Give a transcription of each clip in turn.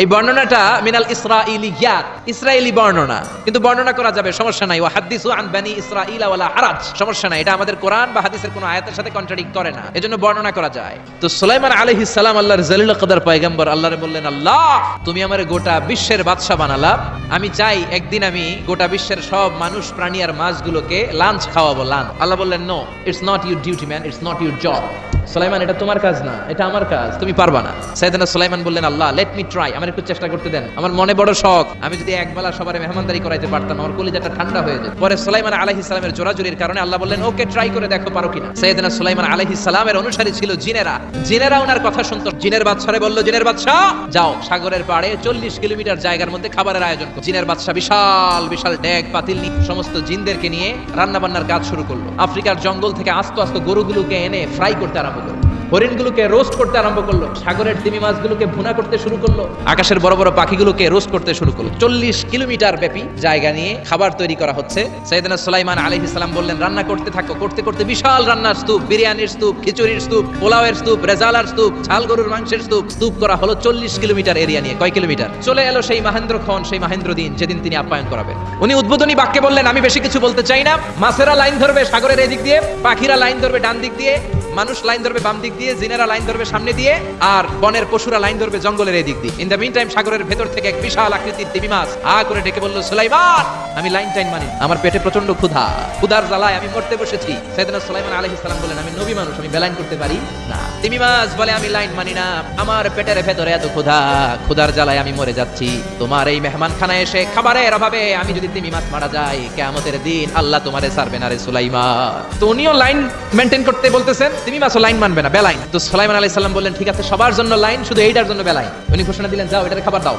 এই বর্ণনাটা মিনাল ইসরাইলিয়াত ইসরায়েলি বর্ণনা। কিন্তু বর্ণনা করা যাবে, সমস্যা নাই। ওয়া হাদিসু আন বানি ইসরাইল ওয়ালা হারাজ সমস্যা নাই, এটা আমাদের কোরআন বা হাদিসের কোনো আয়াতের সাথে কন্ট্রাডিক্ট করে না। এজন্য বর্ণনা করা যায়। তো সুলাইমান আলাইহিস সালাম আল্লাহর জলিল কদর পয়গম্বর আল্লাহরে বললেন, আল্লাহ, তুমি আমারে গোটা বিশ্বের বাদশাহ বানালা আমি চাই একদিন আমি গোটা বিশ্বের সব মানুষ, প্রাণী আর মাছগুলোকে লাঞ্চ খাওয়াবো, লাঞ্চ। আল্লাহ বললেন, no it's not your duty man it's not your job Sulaiman, এটা তোমার কাজ না, এটা আমার কাজ। তুমি পারবা না। সাইয়েদনা সুলাইমান বললেন, আল্লাহ লেট মি ট্রাই আমার একটু চেষ্টা করতে দেন। আমার মনে বড় শখ। আমি যদি একবেলা সবার মেহমানদারি করাইতে পারতাম, আমার কলিজাটা ঠান্ডা হয়ে যেত। পরে সুলাইমান আলাইহিস সালামের জোরাজুরির কারণে আল্লাহ বললেন, ওকে ট্রাই করে দেখো, পারো কিনা? সাইয়েদনা সুলাইমান আলাইহিস সালামের অনুসারী ছিল জিনেরা। জিনেরা ওনার কথা শুনতো। জিনের বাদশারে বলল, জিনের বাদশা যাও। সাগরের পাড়ে চল্লিশ কিলোমিটার জায়গার মধ্যে খাবারের আয়োজন করো। জিনের বাদশা বিশাল বিশাল ডেক পাতিল নিয়ে সমস্ত জিনদেরকে নিয়ে রান্না বান্নার কাজ শুরু করল। আফ্রিকার জঙ্গল থেকে আস্তে আস্তে গরুগুলোকে এনে ফ্রাই করতে আরম্ভ করল। হরিণগুলোকে রোস্ট করতে আরম্ভ করল, সাগরের তিমি মাছগুলোকে ভুনা করতে শুরু করল, আকাশের বড় বড় পাখিগুলোকে রোস্ট করতে শুরু করল। চল্লিশ কিলোমিটার ব্যাপী জায়গা নিয়ে খাবার তৈরি করা হচ্ছে। সৈয়দনা সুলাইমান আলী ইসলাম বললেন, রান্না করতে থাকো, করতে করতে বিশাল রান্নার স্তূপ, বিরিয়ানির স্তূপ, খিচুড়ির স্তূপ, পোলাওয়ের স্তূপ, রেজালার স্তূপ, ঝাল গরুর মাংসের স্তূপ স্তূপ করা হলো চল্লিশ কিলোমিটার এরিয়া নিয়ে। কয় কিলোমিটার? চলে এলো সেই মাহেন্দ্র খন সেই মাহেন্দ্র দিন, যেদিন তিনি আপ্যায়ন করাবেন। উনি উদ্বোধনী বাক্যে বললেন, আমি বেশি কিছু বলতে চাই না। মাছেরা লাইন ধরবে সাগরের এদিক দিয়ে, পাখিরা লাইন ধরবে ডান দিক দিয়ে মানুষ লাইন ধরবে বাম দিক দিয়ে, জিনেরা লাইন ধরবে সামনে দিয়ে, আর বনের পশুরা লাইন ধরবে জঙ্গলের এই দিক দিয়ে। ইন দ্য মিন টাইম সাগরের ভেতর থেকে এক বিশাল আকৃতির দেবী মাছ আ করে ডেকে বলল, সুলাইমান, আমি লাইন টাইন মানি। আমার পেটে প্রচণ্ড ক্ষুধা। ক্ষুধার জ্বালায় আমি মরতে বসেছি। সাইয়েদনা সুলাইমান আলাইহিস সালাম বলেন আমি নবী মানুষ, আমি বেলাইন করতে পারি না। তিমি বলে, আমি লাইন মানি না। আমার পেটের ভেতরে এত ক্ষুধা। ক্ষুধার জ্বালায় আমি মরে যাচ্ছি। তোমার এই মেহমান খানায় এসে খাবারের অভাবে আমি যদি তিমি মাছ মারা যাই, কেয়ামতের দিন আল্লাহ তোমারে সারবে না রে সুলাইমান। তো উনিও লাইন মেনটেন করতে বলতেছেন তিমি মাছও লাইন মানবে না, বেলাইন। তো সুলাইমান আলাইহিস সালাম বললেন, ঠিক আছে, সবার জন্য লাইন, শুধু এইটার জন্য বেলাইন। উনি ঘোষণা দিলেন, যাও, এটার খাবার দাও।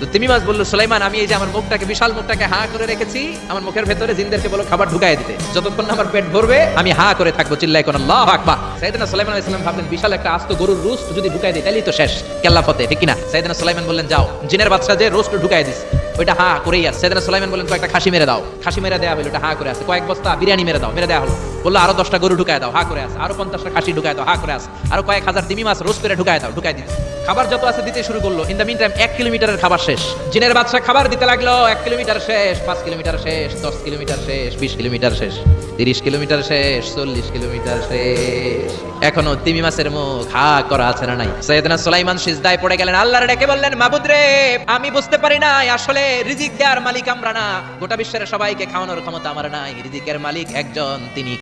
তো তিমি মাছ বলল, সুলাইমান, আমি এই যে আমার মুখটাকে, বিশাল মুখটাকে হা করে রেখেছি, আমার মুখের ভেতরে জিনদেরকে বলো খাবার ঢুকাই দিতে। যতক্ষণ আমার পেট ভরবে, আমি হা করে থাকব চিল্লাই কোন আল্লাহ আকবার। সাইয়েদনা সুলাইমান আলাইহিস ভাবলেন, বিশাল একটা আস্ত গরুর রোস্ট যদি ঢুকাই দিই তাহলেই তো শেষ। কেল্লা ফতে, ঠিক না? সাইয়েদনা সুলাইমান বললেন, যাও, জিনের বাচ্চা যে রোস্ট ঢুকাই দিস ওইটা হা করেই আছে। সাইয়েদনা সুলাইমান বললেন, কয়েকটা খাসি মেরে দাও, খাসি মেরে দেওয়া হলো ওটা হা করে আছে। কয়েক বস্তা বিরিয়ানি মেরে দাও, মেরে দেওয়া হলো। বলল, আরও দশটা গরু ঢুকায় দাও, হা করে আছে। আরও পঞ্চাশটা খাসি ঢুকায় দাও, হা করে আছে। আরও কয়েক হাজার তিমি মাছ রোস্ট করে ঢুকায় দাও ঢুকাই দিতে। খাবার যত আছে দিতে শুরু করল। ইন দ্য মিন টাইম এক কিলোমিটারের খাবার শেষ। জিনের বাদশা খাবার দিতে লাগল, এক কিলোমিটার শেষ, পাঁচ কিলোমিটার শেষ, দশ কিলোমিটার শেষ, বিশ কিলোমিটার শেষ, তিরিশ কিলোমিটার শেষ, চল্লিশ কিলোমিটার শেষ। এখনও তিমি মাছের মুখ, হা, করা আছে না নাই? সৈয়দনা সুলাইমান সিজদায় পড়ে গেলেন, আল্লাহর ডেকে বললেন, মাবুদ রে, আমি বুঝতে পারি না আসলে রিজিক দেওয়ার মালিক আমরা না। গোটা বিশ্বের সবাইকে খাওয়ানোর ক্ষমতা আমার নাই। রিজিকের মালিক একজন তিনি।